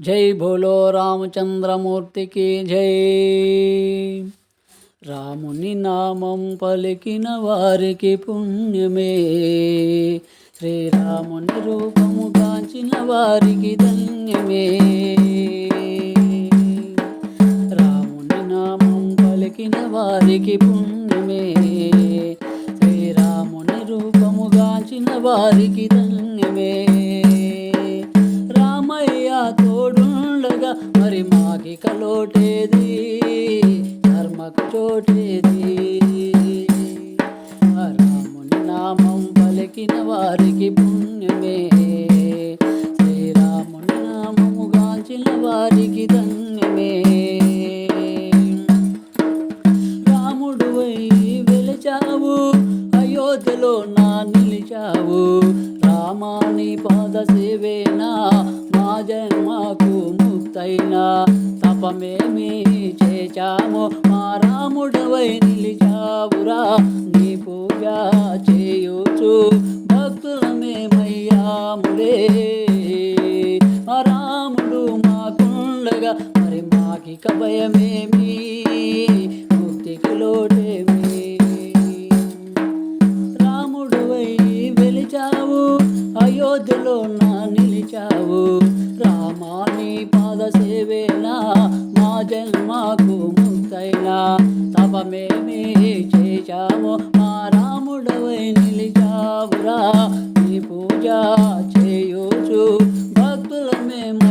జై భోలో రామచంద్రమూర్తికి జై. రాముని నామం పలికిన వారికి పుణ్యమే. శ్రీరాముని రూపము కాంచిన వారికి ధన్యమే. రాముని నామం పలికిన వారికి పుణ్యమే. శ్రీరాముని రూపము కాంచిన వారికి ధన్యమే. చోటేది రాముని నామం పలికిన వారికి పుణ్యమే. శ్రీరాముని నామము గాంచిన వారికి ధన్యమే. రాముడు వెలిచావు అయోధ్యలో నా నిలిచావు. రామాని పాద సేవేనా మా జన్మకు ముక్తైనా. తపమేమి చేచాము మా రాముడవై నిలిచావురా. నీ పూజ చేయుచు భక్తులమేమయ్యాములే మా రాముడు మాకుండగా మరి మాకిక భయమేమి? ముక్తికి లోటేమి రాముడు వెలిచావు అయోధ్యలో నా నిలిచావు. రామాని పాద సేవేనా మా జన్మకు ముక్తైనా తపమేమి చేశాము. మా రాముడవై నిలిచావురా నీ పూజ చేయుచు భక్తులమేమయ్యాములే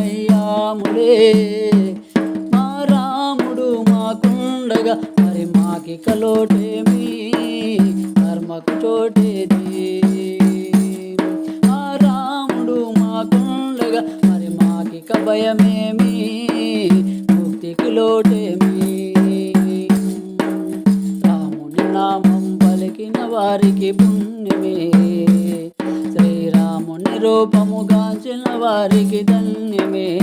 మా రాముడు మాకుండగా మరి మాకి కలోటేమి? కర్మకు చోటేది? మా రాముడు మాకుండగా మరి మాకి భయమేమి పలికిన వారికి పుణ్యమే. శ్రీరాముని రూపము గాంచిన వారికి ధన్యమే.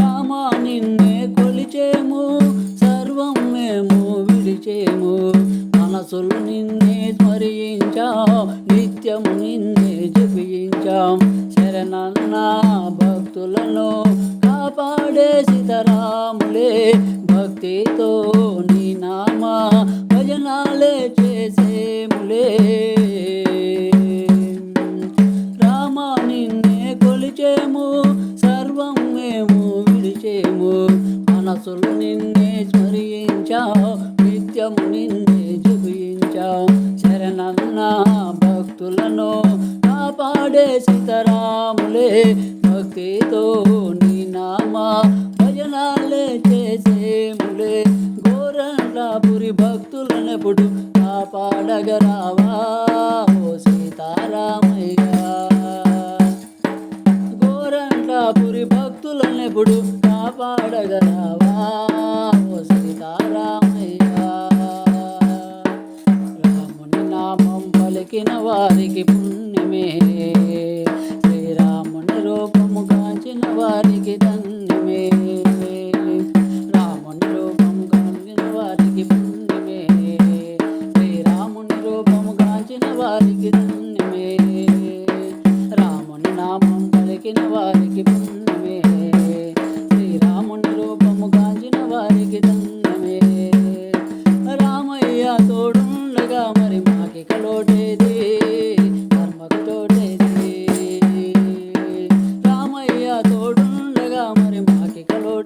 రామా నిన్నే కొలిచేము సర్వం మేము విడిచేము. మనసులు నిన్నే స్మరించాం నిత్యము నిన్నే జపించాం. శరణన్న భక్తులను పాడే సీతారాములే భక్తితో నీ నామా భజనాలే చేసేములే. రామా నిన్నే కొలిచేము సర్వం మేము విడిచేము. మనసులు నిన్నే స్మరించాం నిత్యము నిన్నే జపించాం శరణన్న భక్తులను కాపాడే సీతారాములే భక్తితో భజనాలే చేసేములే. గోరంట్లాపురి భక్తులనెప్పుడు కాపాడగరావా ఓ సీతారామయ్య. గోరంట్లాపురి భక్తులనెప్పుడు కాపాడగరావా వారికి పుణ్యమే శ్రీరాముని రూపము కాంచిన వారికి దండమే. రామయ్య తోడుండగా మరి మాకి కలోటేది కర్మకు తోటేది రామయ్య తోడుండగా మరి మాకి కలోటేది